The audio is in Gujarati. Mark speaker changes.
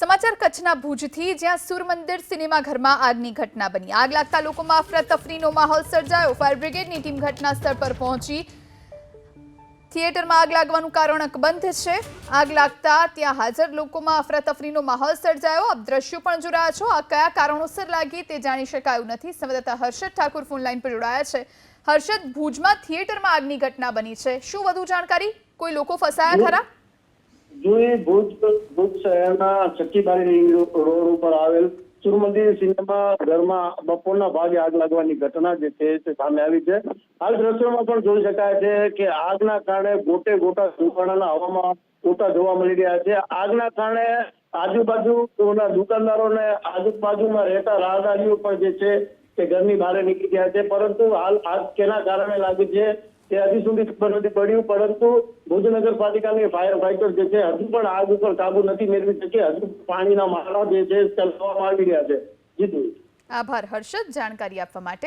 Speaker 1: સમાચાર કચ્છના ભુજથી, જ્યાં સુરમંદિર સિનેમાઘરમાં આગની ઘટના બની. આગ લાગતા લોકોમાં અફરાતફરીનો માહોલ સર્જાયો. ફાયર બ્રિગેડની ટીમ ઘટના સ્થળ પર પહોંચી. થિયેટરમાં આગ લાગવાનું કારણ અકબંધ છે. આગ લાગતા ત્યાં હાજર લોકોમાં અફરાતફરીનો માહોલ સર્જાયો. આપ દ્રશ્યો પણ રહ્યા છો. આ કયા કારણોસર લાગી તે જાણી શકાયું નથી. સંવાદદાતા હર્ષદ ઠાકુર ફોનલાઈન પર જોડાયા છે. હર્ષદ, ભુજમાં થિયેટરમાં આગની ઘટના બની છે. શું વધુ જાણકારી? કોઈ લોકો ફસાયા ખરા?
Speaker 2: જો એ ભુજ શહેરના ચક્કીબારી રોડ ઉપર આવેલ સુરમંદિર સિનેમા ઘરમાં બપોરના ભાગે આગ લાગવાની ઘટના જે છે સામે આવી છે. હાલ દ્રશ્યોમાં પણ જોઈ શકાય છે કે આગના કારણે ગોટે ગોટા ધુમાડાના હવામાં ગોટા જોવા મળી રહ્યા છે. આગના કારણે આજુબાજુના દુકાનદારોને આજુબાજુમાં રહેતા રાહદારીઓ પણ જે છે તે ઘરની બહાર નીકળી ગયા છે. પરંતુ હાલ આગ કેના કારણે લાગી છે તે હજી સુધી ખબર નથી પડ્યું, પરંતુ ભુજ નગરપાલિકાની ફાયર ફાઈટર જે છે, હજુ પણ આગ ઉપર કાબુ નથી મેળવી શકી. હજુ પાણીના મારા જે છે ચલાવવામાં આવી રહ્યા છે. જીતુ
Speaker 1: આભાર હર્ષદ જાણકારી આપવા માટે.